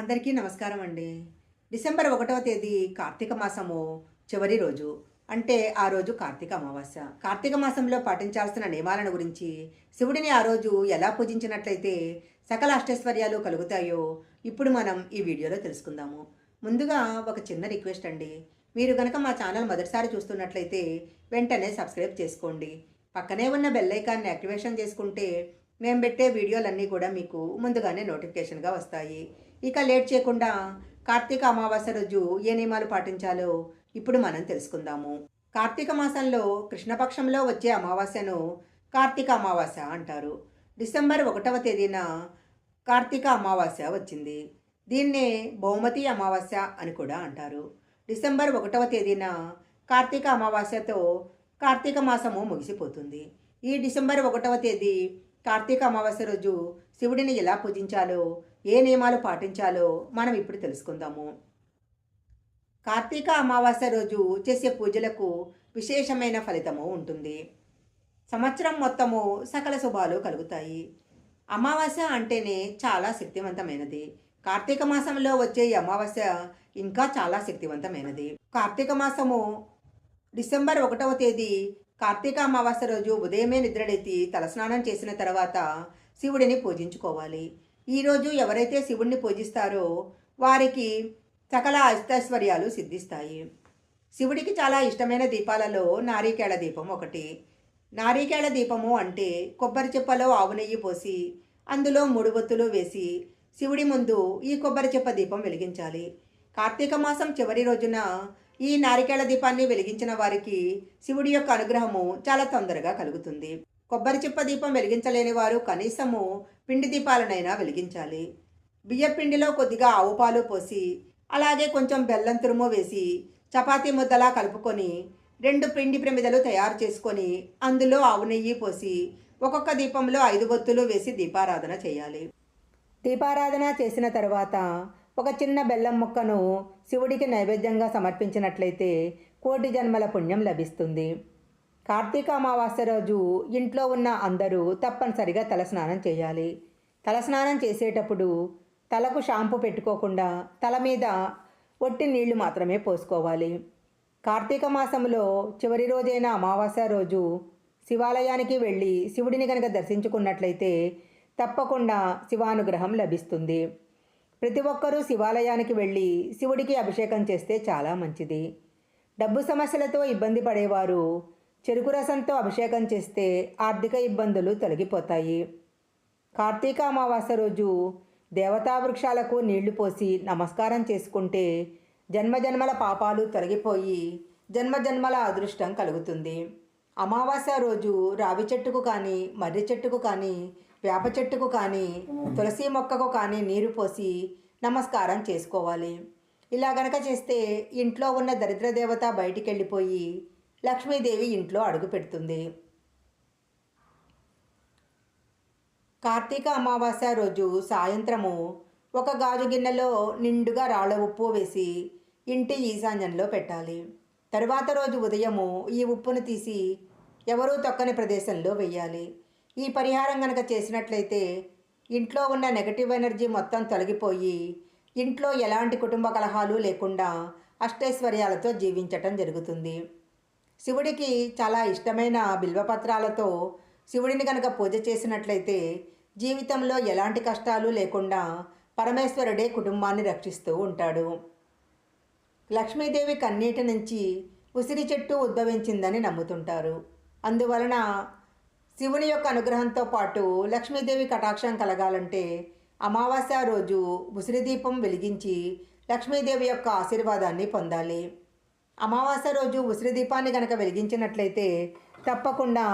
అందరికీ నమస్కారం అండి. డిసెంబర్ ఒకటవ తేదీ కార్తీక మాసము చివరి రోజు. అంటే ఆ రోజు కార్తీక అమావాస్య. కార్తీక మాసంలో పాటించాల్సిన నియమాలను గురించి శివుడిని ఆ రోజు ఎలా పూజించినట్లయితే సకల అష్టైశ్వర్యాలు కలుగుతాయో ఇప్పుడు మనం ఈ వీడియోలో తెలుసుకుందాము. ముందుగా ఒక చిన్న రిక్వెస్ట్ అండి. మీరు కనుక మా ఛానల్ మొదటిసారి చూస్తున్నట్లయితే వెంటనే సబ్స్క్రైబ్ చేసుకోండి. పక్కనే ఉన్న బెల్ ఐకాన్ని యాక్టివేషన్ చేసుకుంటే మేము పెట్టే వీడియోలన్నీ కూడా మీకు ముందుగానే నోటిఫికేషన్గా వస్తాయి. ఇక లేట్ చేయకుండా కార్తీక అమావాస్య రోజు ఏ నియమాలు పాటించాలో ఇప్పుడు మనం తెలుసుకుందాము. కార్తీక మాసంలో కృష్ణపక్షంలో వచ్చే అమావాస్యను కార్తీక అమావాస్య అంటారు. డిసెంబర్ ఒకటవ తేదీన కార్తీక అమావాస్య వచ్చింది. దీన్నే బహుమతి అమావాస్య అని కూడా అంటారు. డిసెంబర్ ఒకటవ తేదీన కార్తీక అమావాస్యతో కార్తీక మాసము ముగిసిపోతుంది. ఈ డిసెంబర్ ఒకటవ తేదీ కార్తీక అమావాస్య రోజు శివుడిని ఎలా పూజించాలో ఏ నియమాలు పాటించాలో మనం ఇప్పుడు తెలుసుకుందాము. కార్తీక అమావాస్య రోజు చేసే పూజలకు విశేషమైన ఫలితము ఉంటుంది. సంవత్సరం మొత్తము సకల శుభాలు కలుగుతాయి. అమావాస్య అంటేనే చాలా శక్తివంతమైనది. కార్తీక మాసంలో వచ్చే ఈ అమావాస్య ఇంకా చాలా శక్తివంతమైనది. కార్తీక మాసము డిసెంబర్ ఒకటవ తేదీ కార్తీక అమావాస్య రోజు ఉదయమే నిద్రలేచి తలస్నానం చేసిన తర్వాత శివుడిని పూజించుకోవాలి. ఈరోజు ఎవరైతే శివుడిని పూజిస్తారో వారికి సకల అష్టైశ్వర్యాలు సిద్ధిస్తాయి. శివుడికి చాలా ఇష్టమైన దీపాలలో నారికేళ దీపం ఒకటి. నారికేళ దీపము అంటే కొబ్బరి చెప్పలో ఆవు నెయ్యి పోసి అందులో మూడు ఒత్తులు వేసి శివుడి ముందు ఈ కొబ్బరి చెప్ప దీపం వెలిగించాలి. కార్తీక మాసం చివరి రోజున ఈ నారికేళ దీపాన్ని వెలిగించిన వారికి శివుడి యొక్క అనుగ్రహము చాలా తొందరగా కలుగుతుంది. కొబ్బరి చిప్ప దీపం వెలిగించలేని వారు కనీసము పిండి దీపాలనైనా వెలిగించాలి. బియ్య పిండిలో కొద్దిగా ఆవు పాలు పోసి అలాగే కొంచెం బెల్లం తురుము వేసి చపాతీ ముద్దలా కలుపుకొని రెండు పిండి ప్రమిదలు తయారు చేసుకొని అందులో ఆవు నెయ్యి పోసి ఒక్కొక్క దీపంలో ఐదు బొత్తులు వేసి దీపారాధన చేయాలి. దీపారాధన చేసిన తర్వాత ఒక చిన్న బెల్లం ముక్కను శివుడికి నైవేద్యంగా సమర్పించినట్లయితే కోటి జన్మల పుణ్యం లభిస్తుంది. కార్తీక అమావాస్య రోజు ఇంట్లో ఉన్న అందరూ తప్పనిసరిగా తలస్నానం చేయాలి. తలస్నానం చేసేటప్పుడు తలకు షాంపూ పెట్టుకోకుండా తల మీద ఒట్టి నీళ్ళు మాత్రమే పోసుకోవాలి. కార్తీక మాసంలో చివరి రోజైన అమావాస్య రోజు శివాలయానికి వెళ్ళి శివుడిని కనుక దర్శించుకున్నట్లయితే తప్పకుండా శివానుగ్రహం లభిస్తుంది. ప్రతి ఒక్కరూ శివాలయానికి వెళ్ళి శివుడికి అభిషేకం చేస్తే చాలా మంచిది. డబ్బు సమస్యలతో ఇబ్బంది పడేవారు చెరుకు రసంతో అభిషేకం చేస్తే ఆర్థిక ఇబ్బందులు తొలగిపోతాయి. కార్తీక అమావాస్య రోజు దేవతా వృక్షాలకు నీళ్ళు పోసి నమస్కారం చేసుకుంటే జన్మజన్మల పాపాలు తొలగిపోయి జన్మజన్మల అదృష్టం కలుగుతుంది. అమావాస్య రోజు రావి చెట్టుకు కానీ మర్రి చెట్టుకు కానీ వేప చెట్టుకు కానీ తులసి మొక్కకు కానీ నీరు పోసి నమస్కారం చేసుకోవాలి. ఇలా గనక చేస్తే ఇంట్లో ఉన్న దరిద్ర దేవత బయటికి వెళ్ళిపోయి లక్ష్మీదేవి ఇంట్లో అడుగు పెడుతుంది. కార్తీక అమావాస్య రోజు సాయంత్రము ఒక గాజు గిన్నెలో నిండుగా రాళ్ళ ఉప్పు వేసి ఇంటి ఈశాన్యంలో పెట్టాలి. తరువాత రోజు ఉదయము ఈ ఉప్పును తీసి ఎవరూ తొక్కని ప్రదేశంలో వెయ్యాలి ఈ పరిహారం కనుక చేసినట్లయితే ఇంట్లో ఉన్న నెగటివ్ ఎనర్జీ మొత్తం తొలగిపోయి ఇంట్లో ఎలాంటి కుటుంబ కలహాలు లేకుండా అష్టైశ్వర్యాలతో జీవించటం జరుగుతుంది. శివుడికి చాలా ఇష్టమైన బిల్వపత్రాలతో శివుడిని కనుక పూజ చేసినట్లయితే జీవితంలో ఎలాంటి కష్టాలు లేకుండా పరమేశ్వరుడే కుటుంబాన్ని రక్షిస్తూ ఉంటాడు. లక్ష్మీదేవి కన్నీటి నుంచి ఉసిరి చెట్టు ఉద్భవించిందని నమ్ముతుంటారు. అందువలన శివుని యొక్క అనుగ్రహంతో పాటు లక్ష్మీదేవి కటాక్షం కలగాలంటే అమావాస్య రోజు ఉసిరి దీపం వెలిగించి లక్ష్మీదేవి యొక్క ఆశీర్వాదాన్ని పొందాలి. అమావాస్య రోజు ఉసిరి దీపాన్ని కనుక వెలిగించినట్లయితే తప్పకుండా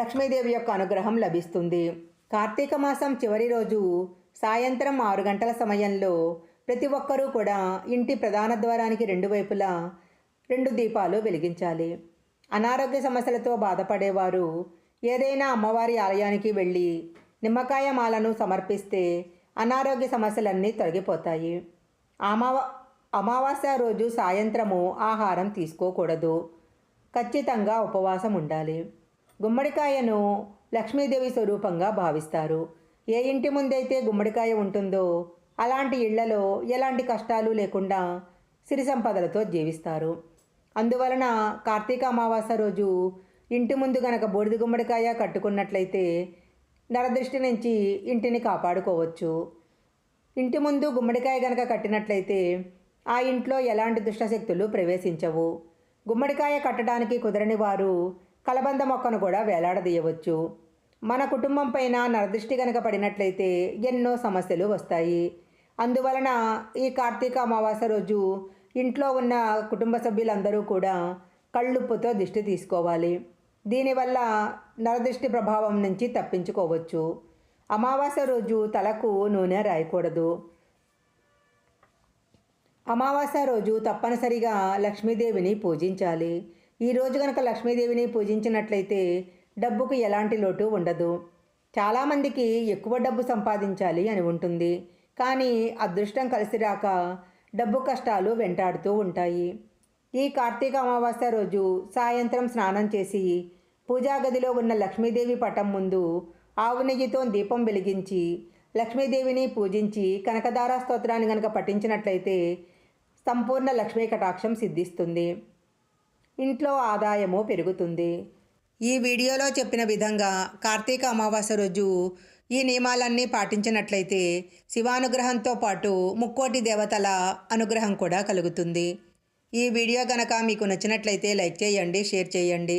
లక్ష్మీదేవి యొక్క అనుగ్రహం లభిస్తుంది. కార్తీక మాసం చివరి రోజు సాయంత్రం ఆరు గంటల సమయంలో ప్రతి ఒక్కరూ కూడా ఇంటి ప్రధాన ద్వారానికి రెండు వైపులా రెండు దీపాలు వెలిగించాలి. అనారోగ్య సమస్యలతో బాధపడేవారు ఏదైనా అమ్మవారి ఆలయానికి వెళ్ళి నిమ్మకాయ మాలను సమర్పిస్తే అనారోగ్య సమస్యలన్నీ తొలగిపోతాయి. అమావా అమావాస్య రోజు సాయంత్రము ఆహారం తీసుకోకూడదు. ఖచ్చితంగా ఉపవాసం ఉండాలి. గుమ్మడికాయను లక్ష్మీదేవి స్వరూపంగా భావిస్తారు. ఏ ఇంటి ముందైతే గుమ్మడికాయ ఉంటుందో అలాంటి ఇళ్ళలో ఎలాంటి కష్టాలు లేకుండా సిరి సంపదలతో జీవిస్తారు. అందువలన కార్తీక అమావాస్య రోజు ఇంటి ముందు గనక బూడిద గుమ్మడికాయ కట్టుకున్నట్లయితే నరదృష్టి నుంచి ఇంటిని కాపాడుకోవచ్చు. ఇంటి ముందు గుమ్మడికాయ గనక కట్టినట్లయితే ఆ ఇంట్లో ఎలాంటి దుష్టశక్తులు ప్రవేశించవు. గుమ్మడికాయ కట్టడానికి కుదరని వారు కలబంద మొక్కను కూడా వేలాడదీయవచ్చు. మన కుటుంబం పైన నరదృష్టి గనక పడినట్లయితే ఎన్నో సమస్యలు వస్తాయి. అందువలన ఈ కార్తీక అమావాస్య రోజు ఇంట్లో ఉన్న కుటుంబ సభ్యులందరూ కూడా కళ్ళుప్పుతో దిష్టి తీసుకోవాలి. దీనివల్ల నరదృష్టి ప్రభావం నుంచి తప్పించుకోవచ్చు. అమావాస్య రోజు తలకు నూనె రాయకూడదు. అమావాస్య రోజు తప్పనిసరిగా లక్ష్మీదేవిని పూజించాలి. ఈ రోజు కనుక లక్ష్మీదేవిని పూజించినట్లయితే డబ్బుకు ఎలాంటి లోటు ఉండదు. చాలామందికి ఎక్కువ డబ్బు సంపాదించాలి అని ఉంటుంది. కానీ అదృష్టం కలిసి రాక డబ్బు కష్టాలు వెంటాడుతూ ఉంటాయి. ఈ కార్తీక అమావాస్య రోజు సాయంత్రం స్నానం చేసి పూజా గదిలో ఉన్న లక్ష్మీదేవి పటం ముందు ఆవు నెయ్యితో దీపం వెలిగించి లక్ష్మీదేవిని పూజించి కనకదార స్తోత్రాన్ని కనుక పఠించినట్లయితే సంపూర్ణ లక్ష్మీ కటాక్షం సిద్ధిస్తుంది. ఇంట్లో ఆదాయము పెరుగుతుంది. ఈ వీడియోలో చెప్పిన విధంగా కార్తీక అమావాస్య రోజు ఈ నియమాలన్నీ పాటించినట్లయితే శివానుగ్రహంతో పాటు ముక్కోటి దేవతల అనుగ్రహం కూడా కలుగుతుంది. ఈ వీడియో కనుక మీకు నచ్చినట్లయితే లైక్ చేయండి షేర్ చేయండి.